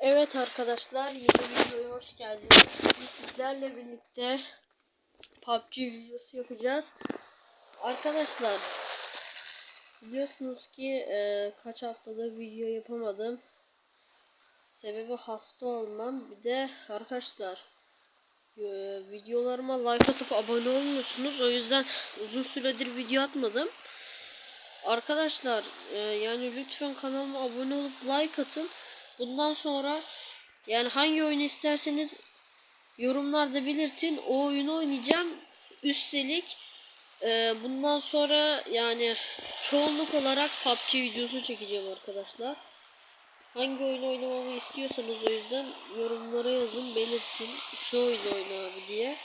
Evet arkadaşlar yeni videoya hoş geldiniz. Sizlerle birlikte PUBG videosu yapacağız. Arkadaşlar biliyorsunuz ki e, kaç haftadır video yapamadım. Sebebi hasta olmam. Bir de arkadaşlar e, videolarıma like atıp abone olmuyorsunuz. O yüzden uzun süredir video atmadım. Arkadaşlar e, yani lütfen kanalıma abone olup like atın. Bundan sonra yani hangi oyunu isterseniz yorumlarda belirtin. O oyunu oynayacağım. Üstelik e, bundan sonra yani çoğunluk olarak PUBG videosu çekeceğim arkadaşlar. Hangi oyunu oynamamı istiyorsanız o yüzden yorumlara yazın belirtin. Şu oyunu oyna abi diye.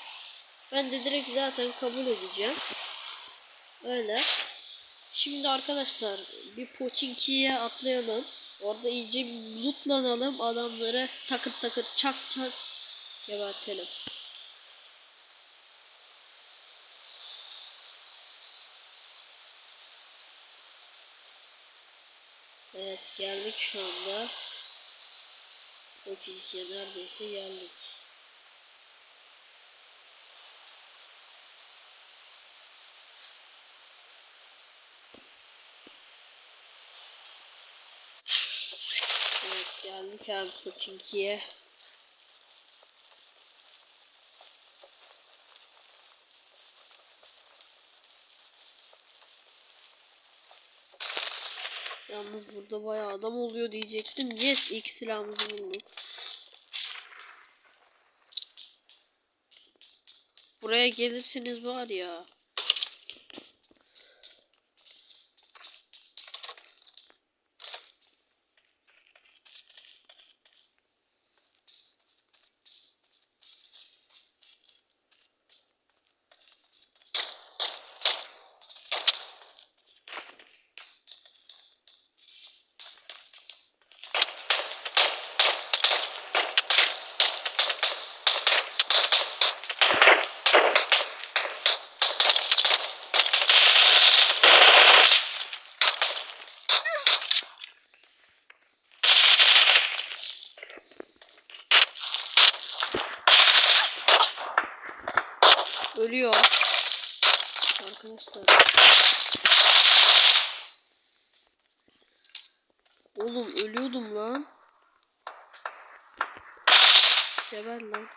Ben de direkt zaten kabul edeceğim. Öyle. Şimdi arkadaşlar bir Pochinki'ye atlayalım. Orada iyice lootlanalım. Adamları takır takır çak çak gebertelim. Evet geldik şu anda. Pochinki'ye neredeyse geldik. Evet geldik abi Pochinki'ye. Yalnız burada bayağı adam oluyor diyecektim. Yes ilk silahımızı bulduk. Buraya gelirseniz var ya. Arkadaşlar. Oğlum ölüyordum lan. Geber lan.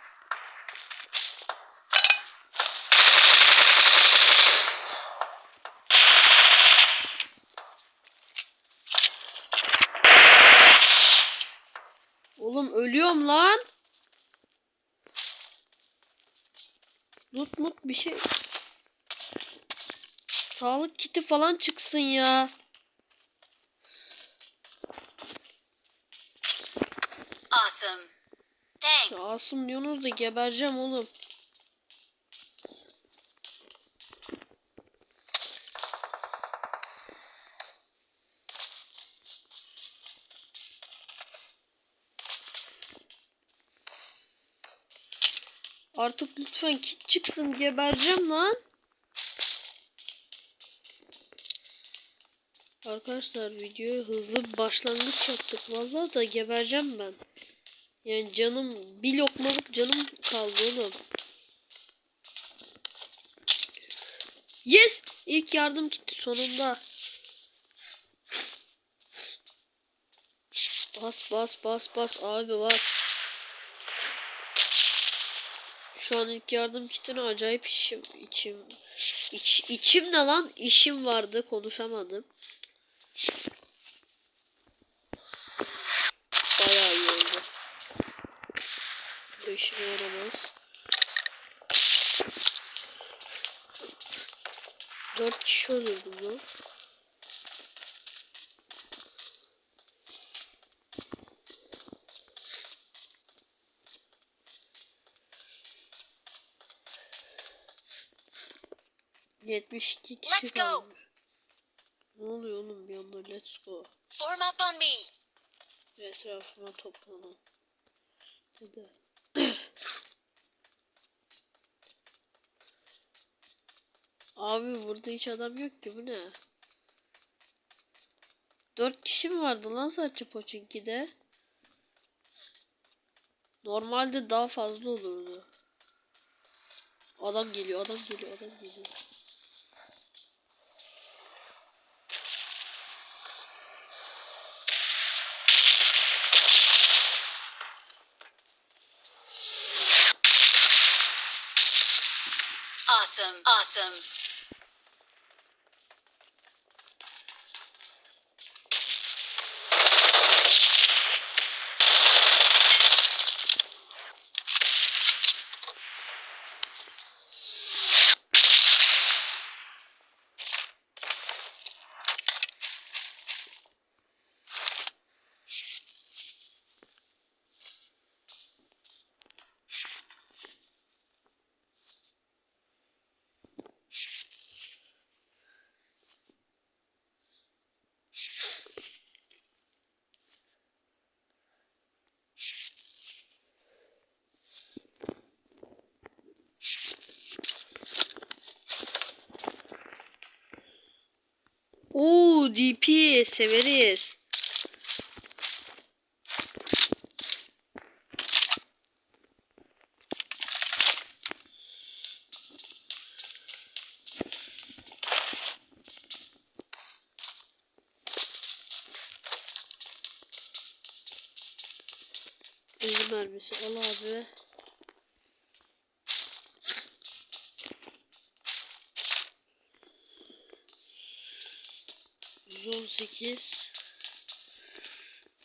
Oğlum ölüyorum lan. Loot mut bir şey. Sağlık kiti falan çıksın ya. Awesome. Thanks. Ya Asım diyorsunuz da gebereceğim oğlum. Artık lütfen kit çıksın gebereceğim lan. Arkadaşlar videoya hızlı başlangıç yaptık. Vallahi da gebereceğim ben. Yani canım bir lokmalık canım kaldı oğlum. Yes! İlk yardım gitti sonunda. Bas bas bas bas abi bas. Şu an ilk yardım kitine acayip işim içim iç, içim ne lan işim vardı konuşamadım. Bayağı iyi oldu. Bu işime yaramaz. Dört kişi öldürdüm lan. Yetmiş iki kişi Let's go. kalmış. Ne oluyor oğlum bir anda let's go. Form up on me. Etrafıma toplanan. Hadi. Abi burada hiç adam yok ki bu ne? Dört kişi mi vardı lan sadece Pochinki'de? Normalde daha fazla olurdu. Adam geliyor, adam geliyor, adam geliyor. Awesome. Awesome. Oo, DP severiz. Hızlı mermisi al abi. Yüz on sekiz.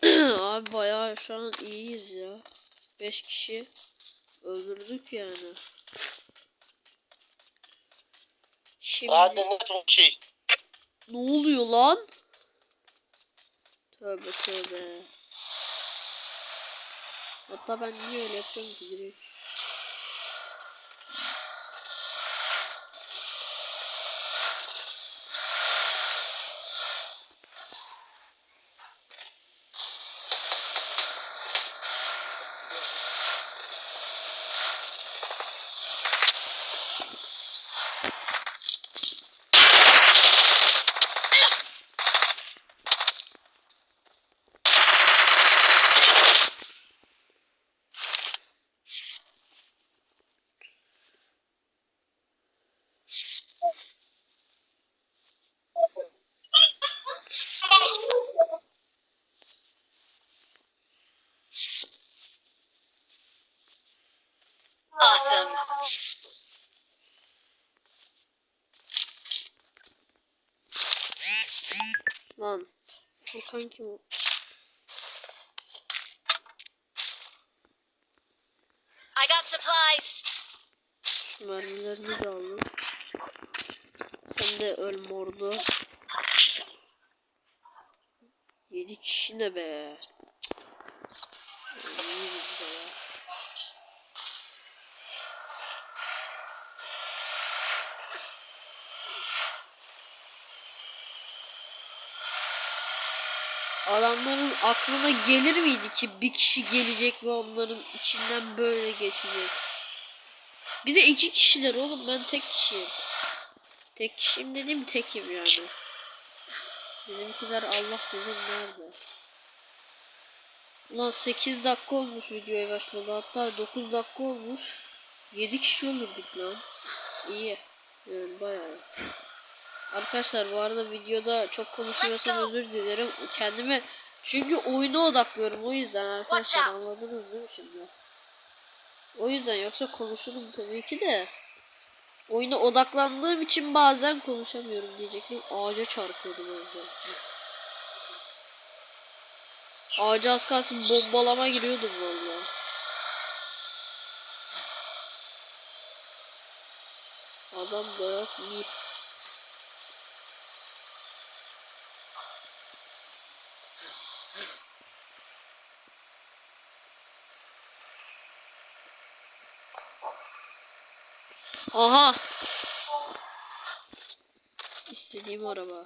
Abi bayağı şu an iyiyiz ya. 5 kişi öldürdük yani. Şimdi Hadi ne bir şey. ne oluyor lan? Tövbe tövbe. Hatta ben niye öyle yapıyorum ki direkt? Lan. Furkan kim? I got supplies. Mermilerini de aldım. Sen de öl mordu. 7 kişi ne be? Cık. İyiyiz be ya. Adamların aklına gelir miydi ki bir kişi gelecek ve onların içinden böyle geçecek? Bir de iki kişiler oğlum ben tek kişiyim. Tek kişiyim dediğim tekim yani. Bizimkiler Allah bilir nerede. Ulan 8 dakika olmuş videoya başladı. Hatta 9 dakika olmuş. 7 kişi öldürdük lan. İyi. Yani bayağı. Arkadaşlar bu arada videoda çok konuşuyorsam özür dilerim. Kendime çünkü oyuna odaklıyorum o yüzden arkadaşlar anladınız değil mi şimdi? O yüzden yoksa konuşurum tabii ki de. Oyuna odaklandığım için bazen konuşamıyorum diyecektim. Ağaca çarpıyordum orada. Ağaca az kalsın bombalama giriyordum valla. Adam da yok mis. Aha. İstediğim araba.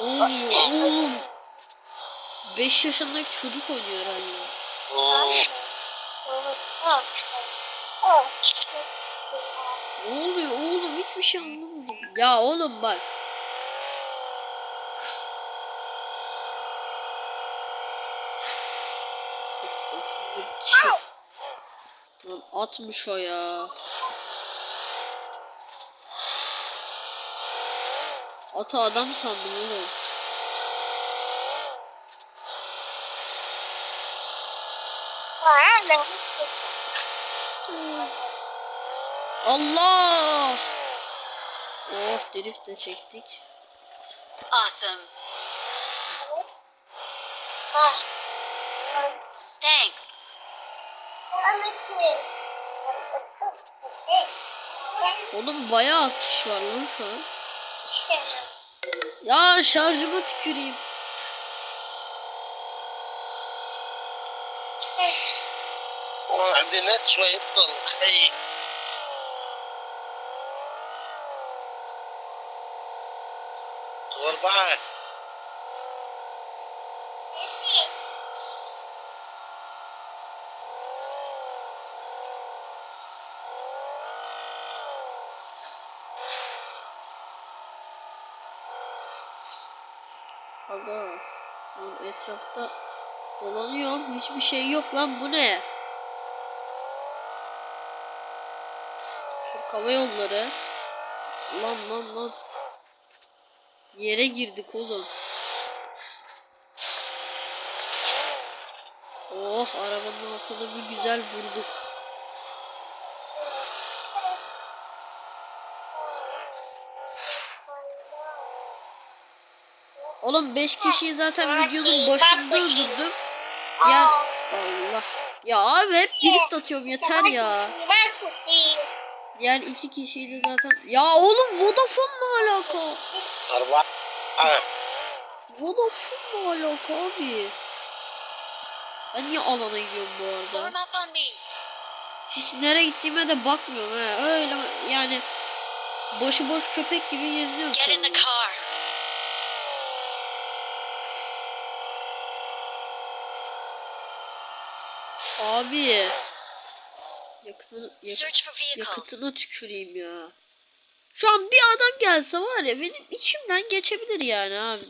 Ne oluyor oğlum? 5 yaşındaki çocuk oynuyor herhalde. Ne oluyor oğlum hiçbir şey anlamadım. Ya oğlum bak. Kişi. Lan atmış o ya. Ata adam sandım oğlum. Allah! Oh drift de çektik. Awesome. Thanks. Oğlum bayağı az kişi var lan şu an. Ya şarjıma tüküreyim. وعندنا شوية طرق أي Aga. Lan etrafta dolanıyorum. Hiçbir şey yok lan bu ne? Türk Hava Yolları. Lan lan lan. Yere girdik oğlum. Oh arabanın altına bir güzel vurduk. Oğlum 5 kişiyi zaten videonun başında öldürdüm. Ya Allah. Ya abi hep drift atıyorum yeter ya. Diğer iki kişiyi de zaten... Ya oğlum Vodafone ne alaka? Vodafone ne alaka abi? Ben niye alana gidiyorum bu arada? Hiç nereye gittiğime de bakmıyorum he. Öyle yani boşu boş köpek gibi geziyorum. Abi. Yakıtını, yak- yakıtına tüküreyim ya. Şu an bir adam gelse var ya benim içimden geçebilir yani abi.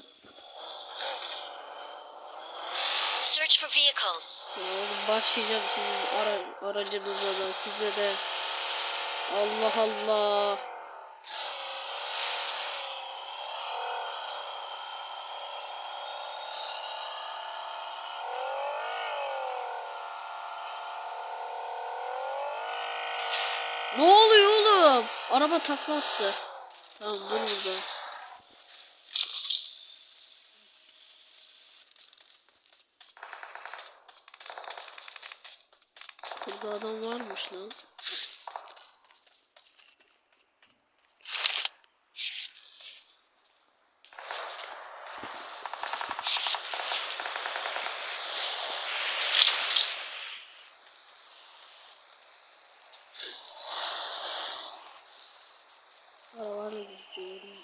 Search for vehicles. Oğlum başlayacağım sizin ara, aracınıza da size de. Allah Allah. Ne oluyor oğlum? Araba takla attı. Tamam dur burada. Burada adam varmış lan. Aralarla gidiyorum.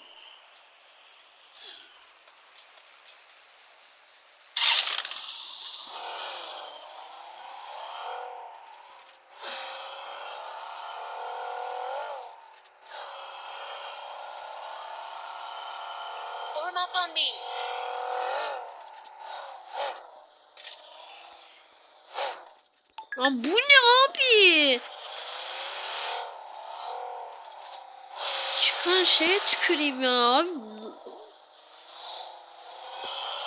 Form up. Lan bu ne abi? Çıkan şeye tüküreyim ya abi.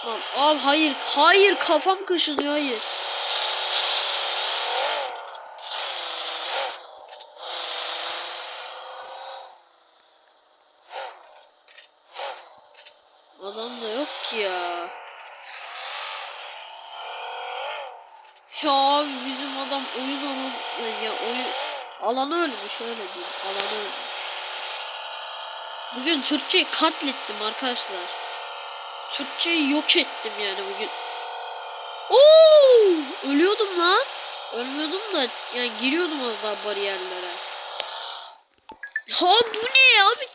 Lan abi hayır hayır kafam kaşınıyor hayır. Adam da yok ya. Ya abi bizim adam oyun alanı ya oyun alanı ölmüş öyle diyeyim alanı ölmüş. Bugün Türkçeyi katlettim arkadaşlar. Türkçeyi yok ettim yani bugün. Oo! Ölüyordum lan. Ölmüyordum da yani giriyordum az daha bariyerlere. Ha bu ne abi?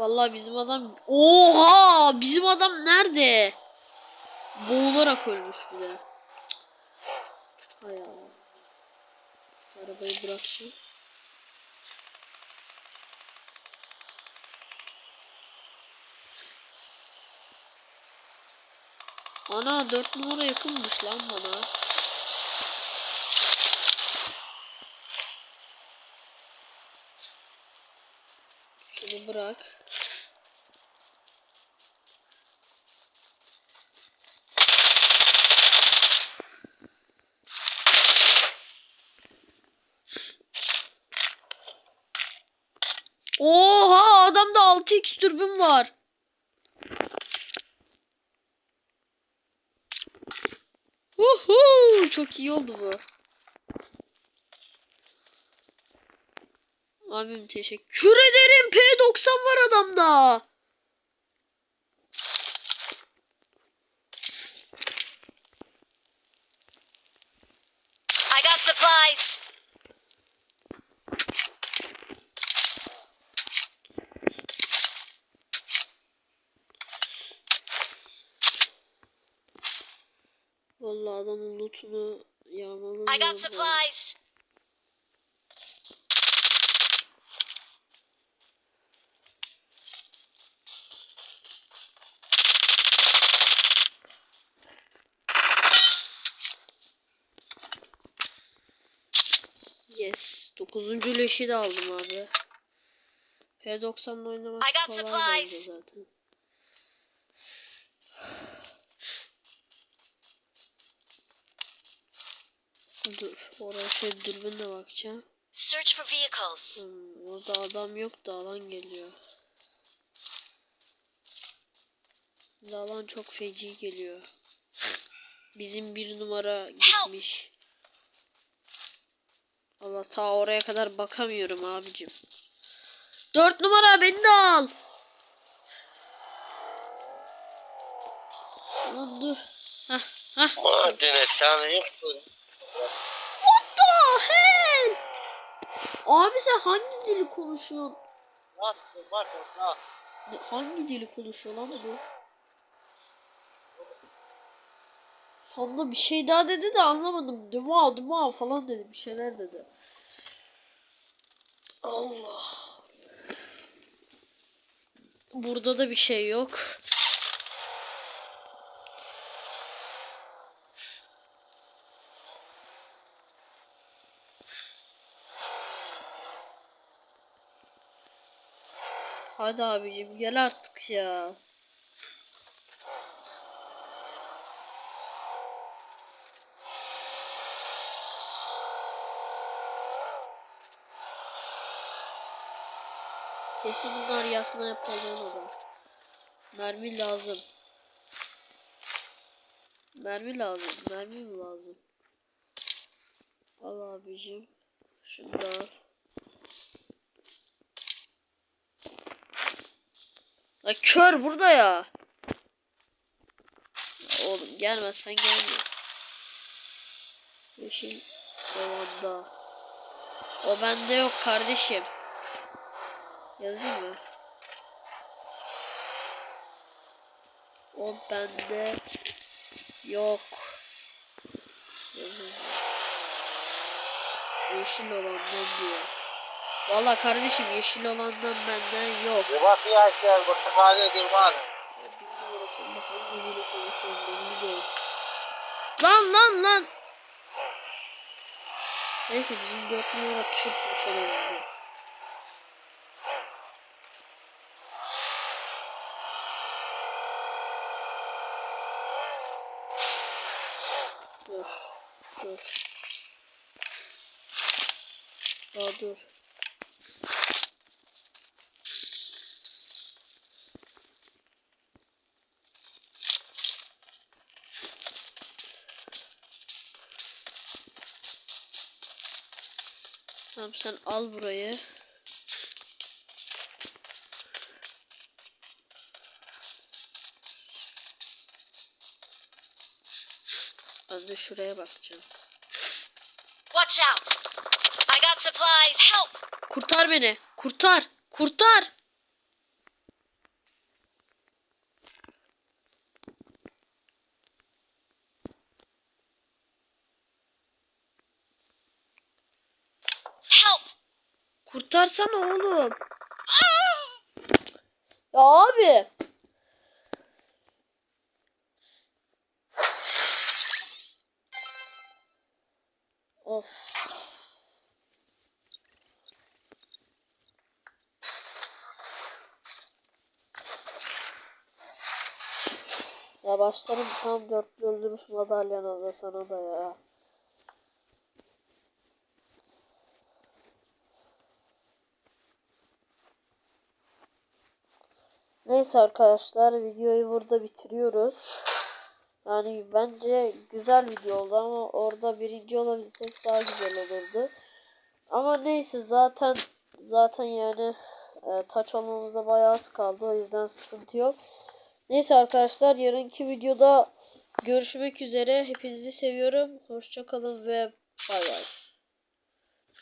Vallahi bizim adam Oha! Bizim adam nerede? Boğularak ölmüş bir de. Hay Allah. Arabayı bıraktım. Ana 4 numara yakınmış lan bana. Şunu bırak. Oha adamda 6x türbün var. Uhu, çok iyi oldu bu. Abim teşekkür ederim. P90 var adamda. I got supplies. Vallahi adamın lootunu yağmaladım. I got supplies. Yes. 9. leşi de aldım abi. P90'la oynamak kolay bence zaten. Dur. Oraya şey dürbünle bakacağım. Search for vehicles. Hmm, orada adam yok da alan geliyor. Bir de Alan çok feci geliyor. Bizim bir numara gitmiş. Allah ta oraya kadar bakamıyorum abicim. Dört numara beni de al. Lan dur. Hah hah. Madene tanıyorsun. Hell? Abi sen hangi dili konuşuyorsun? Bak bak bak. Hangi dili konuşuyor lan bu? Sonunda bir şey daha dedi de anlamadım. Duma duma falan dedi. Bir şeyler dedi. Allah. Burada da bir şey yok. Hadi abicim gel artık ya. Kesin bunlar yasna yapalım adam. Mermi lazım. Mermi lazım. Mermi mi lazım? Al abicim. Şunu da al. La kör burada ya. Oğlum gelmezsen gelme. Yeşil ovanda. O bende yok kardeşim. Yazayım mı? O bende yok. Yazayım. Yeşil olandan diyor. Valla kardeşim yeşil olandan benden yok. Bir bak ya sen burada belli değil. Lan lan lan. Neyse bizim 4 numara Türkmüş en azından. Dur. Dur. Daha dur. Tamam sen al burayı. Ben de şuraya bakacağım. Watch out. I got supplies. Help. Kurtar beni. Kurtar. Kurtar. Help. Kurtarsana oğlum. Ah! Ya abi. Ya başlarım tam dörtlü öldürüş madalyana da sana da ya. Neyse arkadaşlar videoyu burada bitiriyoruz. Yani bence güzel video oldu ama orada birinci olabilsek daha güzel olurdu. Ama neyse zaten zaten yani e, taç olmamıza bayağı az kaldı o yüzden sıkıntı yok. Neyse arkadaşlar yarınki videoda görüşmek üzere. Hepinizi seviyorum. Hoşçakalın ve bay bay.